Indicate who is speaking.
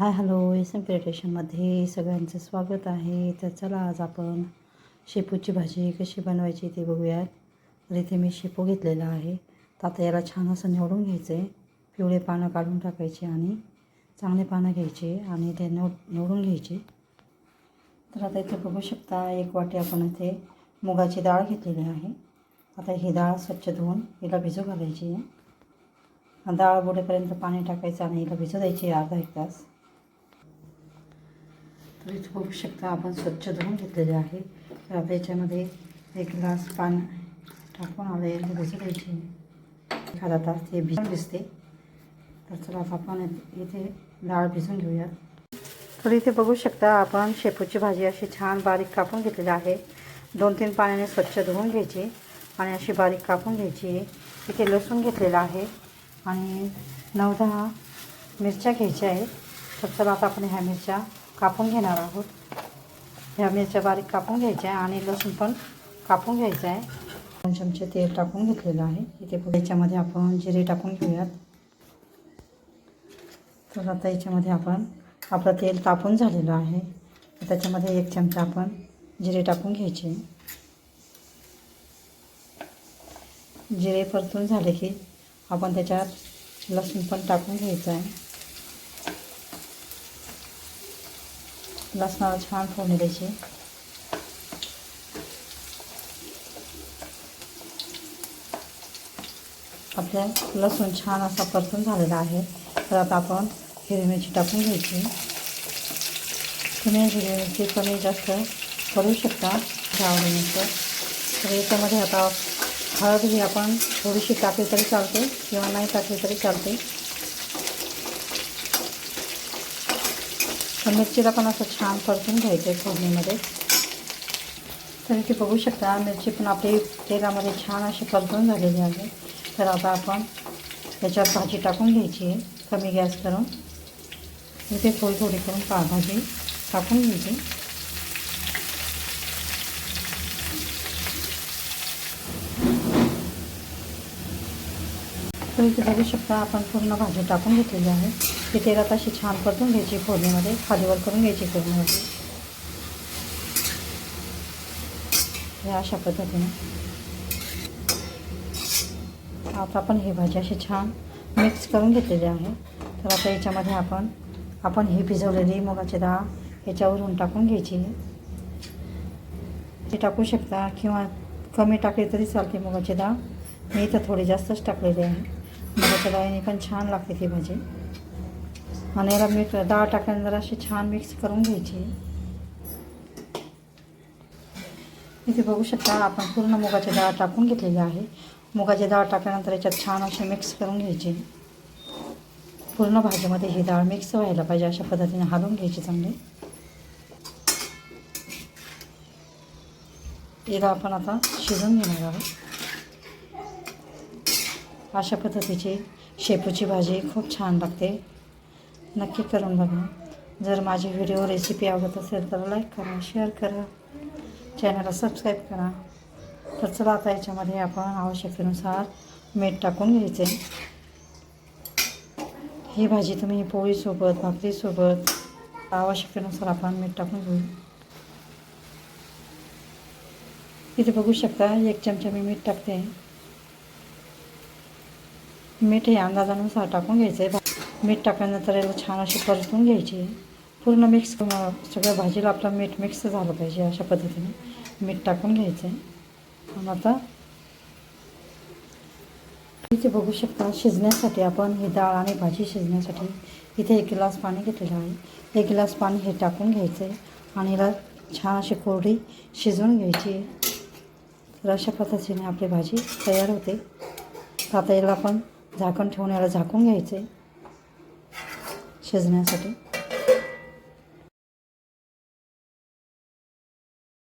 Speaker 1: Hi hello. S M क्रिएटेशनमध्ये सगळ्यांचं स्वागत आहे. तर चला आज आपण शेपूची भाजी कशी बनवायची ते बघूयात. तर इथे मी शेपू घेतलेला आहे. तर आता याला छान असं निवडून घ्यायचं. आहे पिवळे पानं काढून टाकायचे आणि चांगले पानं घ्यायचे आणि ते निव निवडून घ्यायचे. तर आता इथे बघू शकता एक वाटी आपण इथे मुगाची डाळ घेतलेली आहे. आता ही डाळ स्वच्छ धुवून हिला भिजू घालायची आहे. डाळ बुडेपर्यंत पाणी टाकायचं आणि हिला भिजू द्यायची अर्धा एक तास. तर इथे बघू शकता आपण स्वच्छ धुवून घेतलेले आहे. तर आता याच्यामध्ये एक ग्लास पाणी टाकून आलं भिजवायची एखादा तास ते भिजून दिसते. तर चला आता आपण इथे डाळ भिजून घेऊयात तर इथे बघू शकता आपण शेपूची भाजी अशी छान बारीक कापून घेतलेली आहे. दोन तीन पाण्याने स्वच्छ धुवून घ्यायची आणि अशी बारीक कापून घ्यायची. इथे लसूण घेतलेला आहे आणि नऊ दहा मिरच्या घ्यायच्या आहेत. तर चला आता आपण ह्या मिरच्या कापून घेणार आहोत. ह्या मिरच्या बारीक कापून घ्यायच्या आहे आणि लसूण पण कापून घ्यायचं आहे. दोन चमचे तेल टाकून घेतलेलं आहे. इथे याच्यामध्ये आपण जिरे टाकून घेऊयात. तर आता याच्यामध्ये आपण आपलं तेल तापून झालेलं आहे. त्याच्यामध्ये एक चमचा आपण जिरे टाकून घ्यायचे जिरे परतून झाले की आपण त्याच्यात लसूण पण टाकून घ्यायचं आहे. लसणाला छान फोडणी द्यायची आपल्या लसूण छान असा परतून झालेला आहे. तर आता आपण हिरवी मिरची टाकून घ्यायची. तुम्ही हिरवी मिरची कमी जास्त करू शकता आवडीनुसार तर याच्यामध्ये आता हळद ही आपण थोडीशी टाकली तरी चालते किंवा नाही टाकली तरी चालते. तर मिरचीला पण असं छान परतून घ्यायचं आहे फोडणीमध्ये. तर इथे बघू शकता मिरची पण आपली तेलामध्ये छान अशी परतून झालेली आहे. तर आता आपण त्याच्यात भाजी टाकून घ्यायची आहे कमी गॅस करून. इथे थोडी थोडी करून पा भाजी टाकून घ्यायची. तर इथे बघू शकता आपण पूर्ण भाजी टाकून घेतलेली आहे. ती तेलात अशी छान परतून घ्यायची फोडणीमध्ये खालीवर करून घ्यायची फोडणीमध्ये. हे अशा पद्धतीने. आता आपण ही भाजी अशी छान मिक्स करून घेतलेली आहे. तर आता याच्यामध्ये आपण आपण ही भिजवलेली मुगाची डाळ याच्यावरून टाकून घ्यायची. ती टाकू शकता किंवा कमी टाकली तरी चालते मुगाची डाळ. मी इथं थोडी जास्तच टाकलेली आहे. मुगाच्या डाळीने पण छान लागते ती भाजी. आणि याला मीठ डाळ टाकल्यानंतर अशी छान मिक्स करून घ्यायची. इथे बघू शकता आपण पूर्ण मुगाची डाळ टाकून घेतलेली आहे. मुगाची डाळ टाकल्यानंतर याच्यात छान अशी मिक्स करून घ्यायची. पूर्ण भाजीमध्ये ही डाळ मिक्स व्हायला पाहिजे अशा पद्धतीने हलवून घ्यायची चांगली. याला आपण आता शिजून घेणार आहोत. अशा पद्धतीची शेपूची भाजी खूप छान लागते. नक्की करून बघा. जर माझी व्हिडिओ रेसिपी आवडत असेल तर लाईक करा शेअर करा. चॅनलला सबस्क्राईब करा. तर चला आता याच्यामध्ये आपण आवश्यकतेनुसार मीठ टाकून घ्यायचे. ही भाजी तुम्ही पोळीसोबत भाकरीसोबत आवश्यकतेनुसार आपण मीठ टाकून घेऊ. इथे बघू शकता एक चमचा मी मीठ टाकते. मीठ हे अंदाजानुसार टाकून घ्यायचं आहे मीठ टाकल्यानंतर याला छान अशी परतून घ्यायची. पूर्ण मिक्स सगळ्या भाजीला आपलं मीठ मिक्स झालं पाहिजे अशा पद्धतीने. मीठ टाकून घ्यायचं आहे आणि आता इथे बघू शकता शिजण्यासाठी आपण ही डाळ आणि भाजी शिजण्यासाठी इथे एक गिलास पाणी घेतलेलं आहे. एक गिलास पाणी हे टाकून घ्यायचं आहे आणि याला छान अशी कोरडी शिजवून घ्यायची. तर अशा पद्धतीने आपली भाजी तयार होते. आता याला आपण झाकण ठेवून याला झाकून घ्यायचं आहे शिजण्यासाठी.